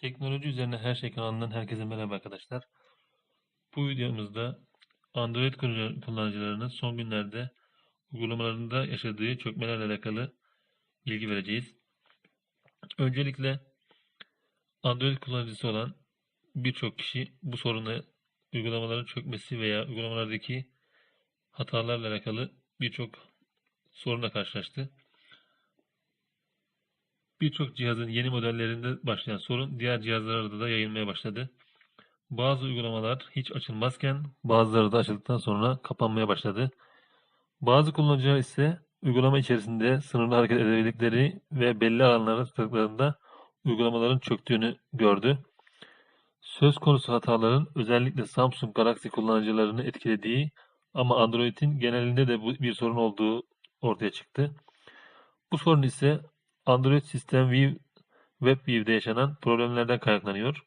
Teknoloji üzerine her şey kanalından herkese merhaba arkadaşlar. Bu videomuzda Android kullan- kullanıcılarının son günlerde uygulamalarında yaşadığı çökmelerle alakalı bilgi vereceğiz. Öncelikle Android kullanıcısı olan birçok kişi bu soruna uygulamaların çökmesi veya uygulamalardaki hatalarla alakalı birçok sorunla karşılaştı. Birçok cihazın yeni modellerinde başlayan sorun diğer cihazlarda da yayılmaya başladı. Bazı uygulamalar hiç açılmazken bazıları da açıldıktan sonra kapanmaya başladı. Bazı kullanıcılar ise uygulama içerisinde sınırlı hareket edebildikleri ve belli alanlara tıkladıklarında uygulamaların çöktüğünü gördü. Söz konusu hataların özellikle Samsung Galaxy kullanıcılarını etkilediği ama Android'in genelinde de bir sorun olduğu ortaya çıktı. Bu sorun ise Android System View WebView'de yaşanan problemlerden kaynaklanıyor.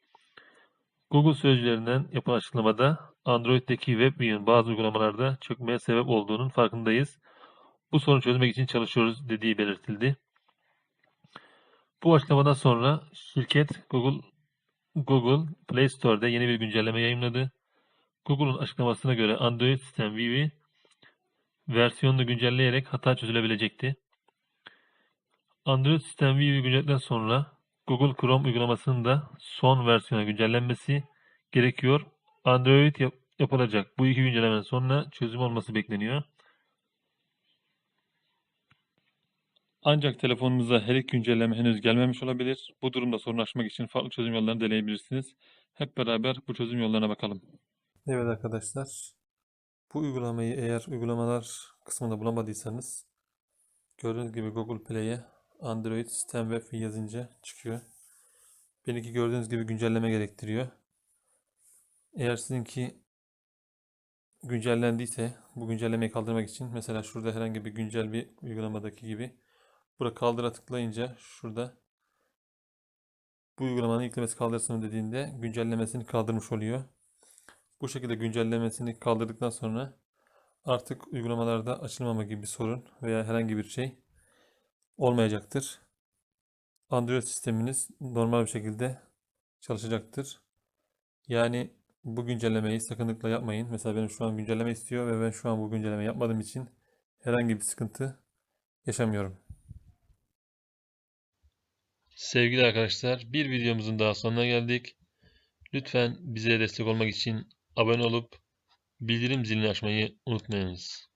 Google sözcülerinden yapılan açıklamada Android'deki WebView'in bazı uygulamalarda çökmeye sebep olduğunun farkındayız. Bu sorunu çözmek için çalışıyoruz dediği belirtildi. Bu açıklamadan sonra şirket Google Google Play Store'da yeni bir güncelleme yayınladı. Google'un açıklamasına göre Android System View'i versiyonunu güncelleyerek hata çözülebilecekti. Android System View'i güncelledikten sonra Google Chrome uygulamasının da son versiyona güncellenmesi gerekiyor. Android yap- yapılacak. Bu iki güncellemenin sonra çözüm olması bekleniyor. Ancak telefonunuza her iki güncelleme henüz gelmemiş olabilir. Bu durumda sorun aşmak için farklı çözüm yollarını deneyebilirsiniz. Hep beraber bu çözüm yollarına bakalım. Evet arkadaşlar. Bu uygulamayı eğer uygulamalar kısmında bulamadıysanız gördüğünüz gibi Google Play'e Android System Web yazınca çıkıyor. Benimki gördüğünüz gibi güncelleme gerektiriyor. Eğer sizinki güncellendiyse bu güncellemeyi kaldırmak için mesela şurada herhangi bir güncel bir uygulamadaki gibi burada kaldıra tıklayınca şurada bu uygulamanın yüklemesi kaldırsın dediğinde güncellemesini kaldırmış oluyor. Bu şekilde güncellemesini kaldırdıktan sonra artık uygulamalarda açılmama gibi bir sorun veya herhangi bir şey olmayacaktır. Android sisteminiz normal bir şekilde çalışacaktır. Yani bu güncellemeyi sakınlıkla yapmayın. Mesela benim şu an güncelleme istiyor ve ben şu an bu güncelleme yapmadığım için herhangi bir sıkıntı yaşamıyorum. Sevgili arkadaşlar, bir videomuzun daha sonuna geldik. Lütfen bize destek olmak için abone olup bildirim zilini açmayı unutmayınız.